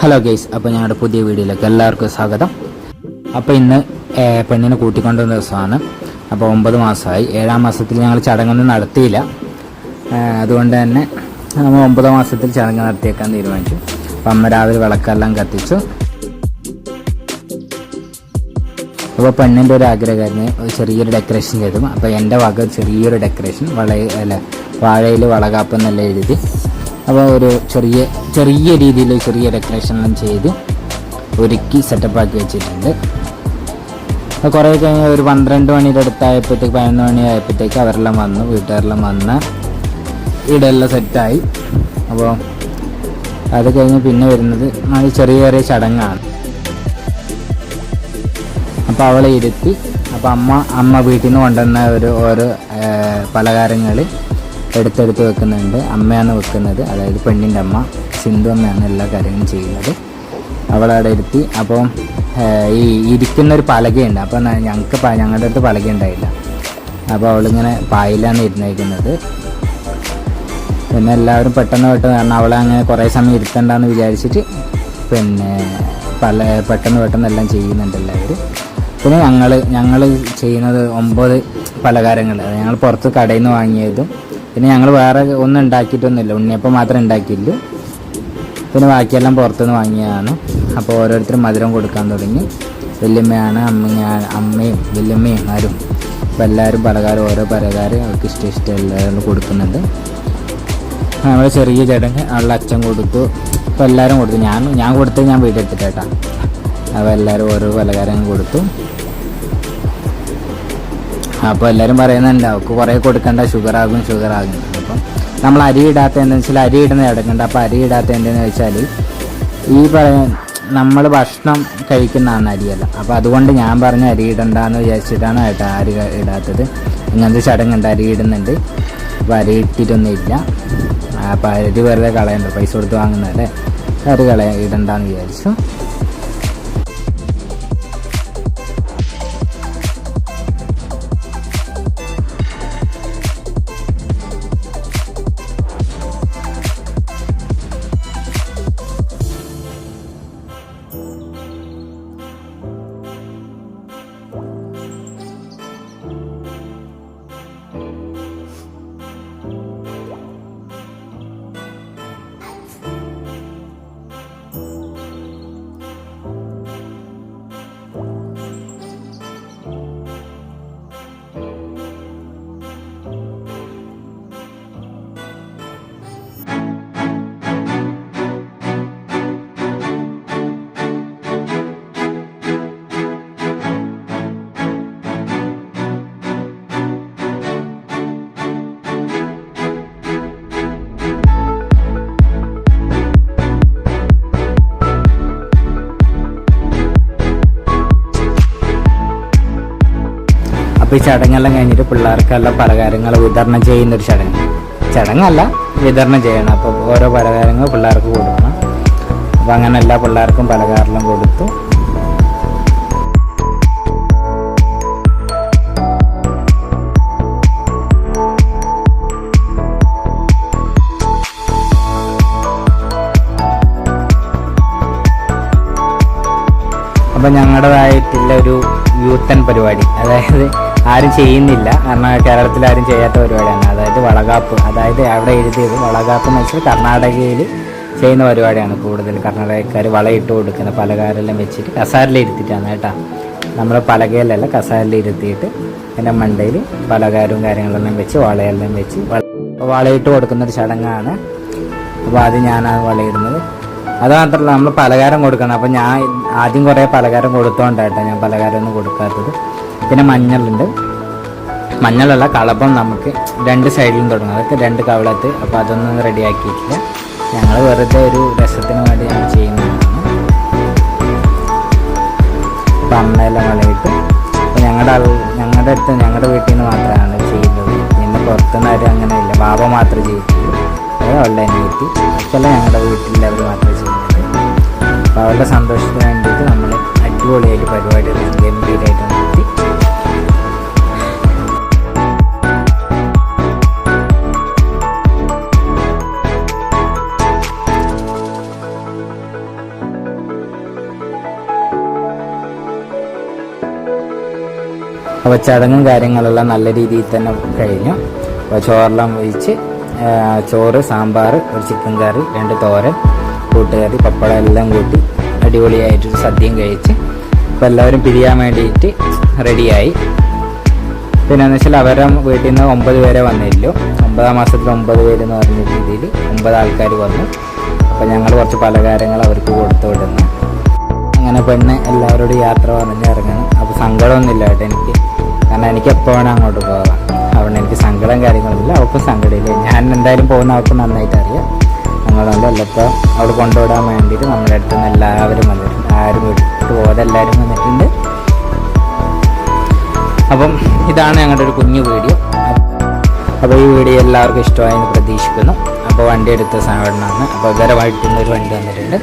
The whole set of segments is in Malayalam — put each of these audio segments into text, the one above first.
ഹലോ ഗൈസ് അപ്പോൾ ഞങ്ങളുടെ പുതിയ വീഡിയോയിലേക്ക് എല്ലാവർക്കും സ്വാഗതം. അപ്പോൾ ഇന്ന് പെണ്ണിനെ കൂട്ടിക്കൊണ്ടുവന്ന ദിവസമാണ്. അപ്പോൾ ഒമ്പത് മാസമായി. ഏഴാം മാസത്തിൽ ഞങ്ങൾ ചടങ്ങൊന്നും നടത്തിയില്ല. അതുകൊണ്ട് തന്നെ നമ്മൾ ഒമ്പതാം മാസത്തിൽ ചടങ്ങ് നടത്തിയേക്കാൻ തീരുമാനിച്ചു. അപ്പം അമ്മ രാവിലെ വിളക്കെല്ലാം കത്തിച്ചു. അപ്പോൾ പെണ്ണിന്റെ ഒരു ആഗ്രഹമായിരുന്നു. ചെറിയൊരു ഡെക്കറേഷൻ ചെയ്തു. അപ്പോൾ എന്റെ വക ചെറിയൊരു ഡെക്കറേഷൻ വള അല്ല വാഴയിൽ വളകാപ്പ് എന്നല്ല എഴുതി. അപ്പോൾ ഒരു ചെറിയ ചെറിയ രീതിയിൽ ചെറിയ ഡെക്കറേഷൻ എല്ലാം ചെയ്ത് ഒരുക്കി സെറ്റപ്പാക്കി വെച്ചിട്ടുണ്ട്. അപ്പോൾ കുറേ കഴിഞ്ഞ് ഒരു പന്ത്രണ്ട് മണിയുടെ അടുത്തായപ്പോഴത്തേക്ക് പതിനൊന്ന് മണി ആയപ്പോഴത്തേക്ക് അവരെല്ലാം വന്നു വീട്ടുകാരെല്ലാം വന്ന് ഇടെല്ലാം സെറ്റായി അപ്പോൾ അത് കഴിഞ്ഞ് പിന്നെ വരുന്നത് അത് ചെറിയ ചെറിയ ചടങ്ങാണ്. അപ്പോൾ അവളെ ഇരുത്തി അപ്പോൾ അമ്മ അമ്മ വീട്ടിൽ നിന്ന് കൊണ്ടുവന്ന ഒരു ഓരോ പലഹാരങ്ങൾ എടുത്തെടുത്ത് വെക്കുന്നുണ്ട്. അമ്മയാണ് വെക്കുന്നത്. അതായത് പെണ്ണിന്റെ അമ്മ. സിന്ധു അമ്മയാണ് എല്ലാ കാര്യങ്ങളും ചെയ്യുന്നത്. അവളവിടെ ഇരുത്തി. അപ്പം ഈ ഇരിക്കുന്ന ഒരു പലകയുണ്ട്. അപ്പം ഞങ്ങൾക്ക് ഞങ്ങളുടെ അടുത്ത് പലക ഉണ്ടായില്ല അപ്പോൾ അവളിങ്ങനെ പായിലാണ് ഇരുന്നേക്കുന്നത്. പിന്നെ എല്ലാവരും പെട്ടെന്ന് പെട്ടെന്ന് കാരണം അവളെ അങ്ങനെ കുറേ സമയം ഇരുത്തണ്ടെന്ന് വിചാരിച്ചിട്ട് പിന്നെ പല പെട്ടെന്ന് പെട്ടെന്ന് എല്ലാം ചെയ്യുന്നുണ്ട് എല്ലാവരും. പിന്നെ ഞങ്ങൾ ഞങ്ങൾ ചെയ്യുന്നത് ഒമ്പത് പലഹാരങ്ങൾ ഞങ്ങൾ പുറത്ത് കടയിൽ നിന്ന് വാങ്ങിയതും പിന്നെ ഞങ്ങൾ വേറെ ഒന്നും ഉണ്ടാക്കിയിട്ടൊന്നുമില്ല. ഉണ്ണിയപ്പം മാത്രമേ ഉണ്ടാക്കിയില്ല പിന്നെ ബാക്കിയെല്ലാം പുറത്തുനിന്ന് വാങ്ങിയതാണ്. അപ്പോൾ ഓരോരുത്തരും മധുരം കൊടുക്കാൻ തുടങ്ങി. വല്യമ്മയാണ് അമ്മ അമ്മയും വല്യമ്മയും ആരും അപ്പോൾ എല്ലാവരും പലകാരം ഓരോ പലകാരം അവർക്ക് ഇഷ്ടം ഇഷ്ടം എല്ലാവരും കൊടുക്കുന്നുണ്ട്. നമ്മൾ ചെറിയ ചടങ്ങ് അവളുടെ അച്ഛൻ കൊടുത്തു. അപ്പോൾ എല്ലാവരും കൊടുത്തു. ഞാൻ ഞാൻ കൊടുത്തത് ഞാൻ വീട്ടിൽ എടുത്തിട്ടേട്ടാ അപ്പോൾ എല്ലാവരും ഓരോ പലകാരം കൊടുത്തു. അപ്പോൾ എല്ലാവരും പറയുന്നുണ്ട് അവൾക്ക് കുറേ കൊടുക്കണ്ട ഷുഗർ ആകും ഷുഗർ ആകും അപ്പം നമ്മൾ അരി ഇടാത്ത എന്താണെന്ന് വെച്ചാൽ അരി ഇടുന്ന ഇടക്കുണ്ട് അപ്പോൾ അരി ഇടാത്ത എന്താണെന്ന് വെച്ചാൽ ഈ പറയ നമ്മൾ ഭക്ഷണം കഴിക്കുന്നതാണ് അരിയല്ല. അപ്പോൾ അതുകൊണ്ട് ഞാൻ പറഞ്ഞ അരി ഇടണ്ടെന്ന് വിചാരിച്ചിട്ടാണ് കേട്ടോ അരി ഇടാത്തത്. ഇങ്ങനത്തെ ചടങ്ങുണ്ട് അരി ഇടുന്നുണ്ട്. അപ്പോൾ അരി ഇട്ടിട്ടൊന്നുമില്ല. അപ്പോൾ അരി വെറുതെ കളയണ്ട പൈസ കൊടുത്ത് വാങ്ങുന്നതല്ലേ? അരി കളയ ഇടണ്ടെന്ന് വിചാരിച്ചു. അപ്പോൾ ഈ ചടങ്ങെല്ലാം കഴിഞ്ഞിട്ട് പിള്ളേർക്കെല്ലാം പലകാരങ്ങൾ വിതരണം ചെയ്യുന്ന ഒരു ചടങ്ങ്. ചടങ്ങല്ല വിതരണം ചെയ്യണം. അപ്പോൾ ഓരോ പലകാരങ്ങൾ പിള്ളേർക്ക് കൊടുക്കണം. അപ്പോൾ അങ്ങനെ എല്ലാ പിള്ളേർക്കും പലകാരെല്ലാം കൊടുത്തു. അപ്പം ഞങ്ങളുടേതായിട്ടുള്ള ഒരു യൂത്തൻ പരിപാടി. അതായത് ആരും ചെയ്യുന്നില്ല. കാരണം കേരളത്തിൽ ആരും ചെയ്യാത്ത പരിപാടിയാണ്. അതായത് വളകാപ്പ്. അതായത് അവിടെ എഴുതിയത് വളകാപ്പ് എന്ന് വെച്ചാൽ കർണാടകയിൽ ചെയ്യുന്ന പരിപാടിയാണ് കൂടുതൽ. കർണാടകക്കാർ വളയിട്ട് കൊടുക്കുന്ന പലകാരെല്ലാം വെച്ചിട്ട് കസാരിലിരുത്തിയിട്ടാണ് കേട്ടോ. നമ്മൾ പലകയിലല്ല കസാരിലിരുത്തിയിട്ട് പിന്നെ മണ്ടയിൽ പലകാരും കാര്യങ്ങളെല്ലാം വെച്ച് വളയെല്ലാം വെച്ച് വള- വളയിട്ട് കൊടുക്കുന്ന ഒരു ചടങ്ങാണ്. അപ്പോൾ അത് ഞാനാണ് വളയിടുന്നത്. അത് മാത്രമല്ല നമ്മൾ പലകാരം കൊടുക്കണം. അപ്പോൾ ഞാൻ ആദ്യം കുറേ പലകാരം കൊടുത്തോണ്ടായിട്ടാണ് ഞാൻ പലകാരം ഒന്നും കൊടുക്കാത്തത്. പിന്നെ മഞ്ഞളുണ്ട്. മഞ്ഞളുള്ള കളപ്പം നമുക്ക് രണ്ട് സൈഡിലും തുടങ്ങും. അതൊക്കെ രണ്ട് കവളത്ത് അപ്പോൾ അതൊന്നും റെഡിയാക്കിയിട്ടില്ല. ഞങ്ങൾ വെറുതെ ഒരു രസത്തിന് വേണ്ടി ഞങ്ങൾ ചെയ്യുന്നതാണ്. അപ്പം അമ്മയെല്ലാം വളയിട്ട് അപ്പോൾ ഞങ്ങളുടെ ഞങ്ങളുടെ അടുത്ത് ഞങ്ങളുടെ വീട്ടിൽ നിന്ന് മാത്രമാണ് ചെയ്യുന്നത്. പിന്നെ പുറത്തുനിന്ന് ആരും അങ്ങനെ ഇല്ല. ബാബ മാത്രം ചെയ്തിട്ടുള്ളൂ. അത് അവളുടെ അനിയത്തി അച്ഛല്ല ഞങ്ങളുടെ വീട്ടിൽ മാത്രമേ ചെയ്യുന്നത്. അപ്പോൾ അവളുടെ സന്തോഷത്തിന് വേണ്ടിയിട്ട് നമ്മൾ അടിപൊളിയായിട്ട് പരിപാടി അപ്പോൾ ചടങ്ങും കാര്യങ്ങളെല്ലാം നല്ല രീതിയിൽ തന്നെ കഴിഞ്ഞു. അപ്പോൾ ചോറെല്ലാം ഒഴിച്ച് ചോറ് സാമ്പാർ ഒരു ചിക്കൻ കറി രണ്ട് തോരൻ കൂട്ടുകറി പപ്പടം എല്ലാം കൂട്ടി അടിപൊളിയായിട്ട് സദ്യയും കഴിച്ച് അപ്പോൾ എല്ലാവരും പിരിയാൻ വേണ്ടിയിട്ട് റെഡിയായി. പിന്നെ എന്ന് വെച്ചാൽ അവരുടെ വീട്ടിൽ നിന്ന് ഒമ്പത് പേരെ വന്നില്ലോ ഒമ്പതാം മാസത്തിൽ ഒമ്പത് പേര് എന്ന് പറഞ്ഞ രീതിയിൽ ഒമ്പത് ആൾക്കാർ വന്നു. അപ്പോൾ ഞങ്ങൾ കുറച്ച് പലകാരങ്ങൾ അവർക്ക് കൊടുത്തു വിടുന്നു. അങ്ങനെ പെണ്ണ് എല്ലാവരോടും യാത്ര പറഞ്ഞ് ഇറങ്ങണം അപ്പോൾ സങ്കടമൊന്നുമില്ല കേട്ടോ എനിക്ക്. കാരണം എനിക്ക് എപ്പോൾ വേണം അങ്ങോട്ട് പോകാം അതുകൊണ്ട് എനിക്ക് സങ്കടം കാര്യങ്ങളൊന്നുമില്ല. അവൾക്കും സങ്കടമില്ല. ഞാൻ എന്തായാലും പോകുന്ന അവൾക്ക് നന്നായിട്ട് അറിയാം. ഞങ്ങളുണ്ട് എല്ലപ്പോൾ അവിടെ കൊണ്ടുവിടാൻ വേണ്ടിയിട്ട് നമ്മുടെ അടുത്ത് നിന്ന് എല്ലാവരും വന്നിട്ടുണ്ട്. ആരും വിട്ടു പോകാതെ എല്ലാവരും വന്നിട്ടുണ്ട്. അപ്പം ഇതാണ് ഞങ്ങളുടെ ഒരു കുഞ്ഞു വീഡിയോ. അപ്പോൾ ഈ വീഡിയോ എല്ലാവർക്കും ഇഷ്ടമായെന്ന് പ്രതീക്ഷിക്കുന്നു. അപ്പോൾ വണ്ടി എടുത്ത സാധനമാണ്. അപ്പോൾ ഖരമായിട്ടുള്ള ഒരു വണ്ടി വന്നിട്ടുണ്ട്.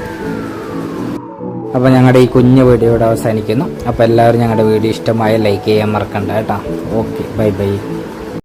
അപ്പോൾ ഞങ്ങളുടെ ഈ കുഞ്ഞു വീഡിയോ ഇവിടെ അവസാനിക്കുന്നു. അപ്പോൾ എല്ലാവരും ഞങ്ങളുടെ വീഡിയോ ഇഷ്ടമായ ലൈക്ക് ചെയ്യാൻ മറക്കണ്ട കേട്ടോ. Okay bye bye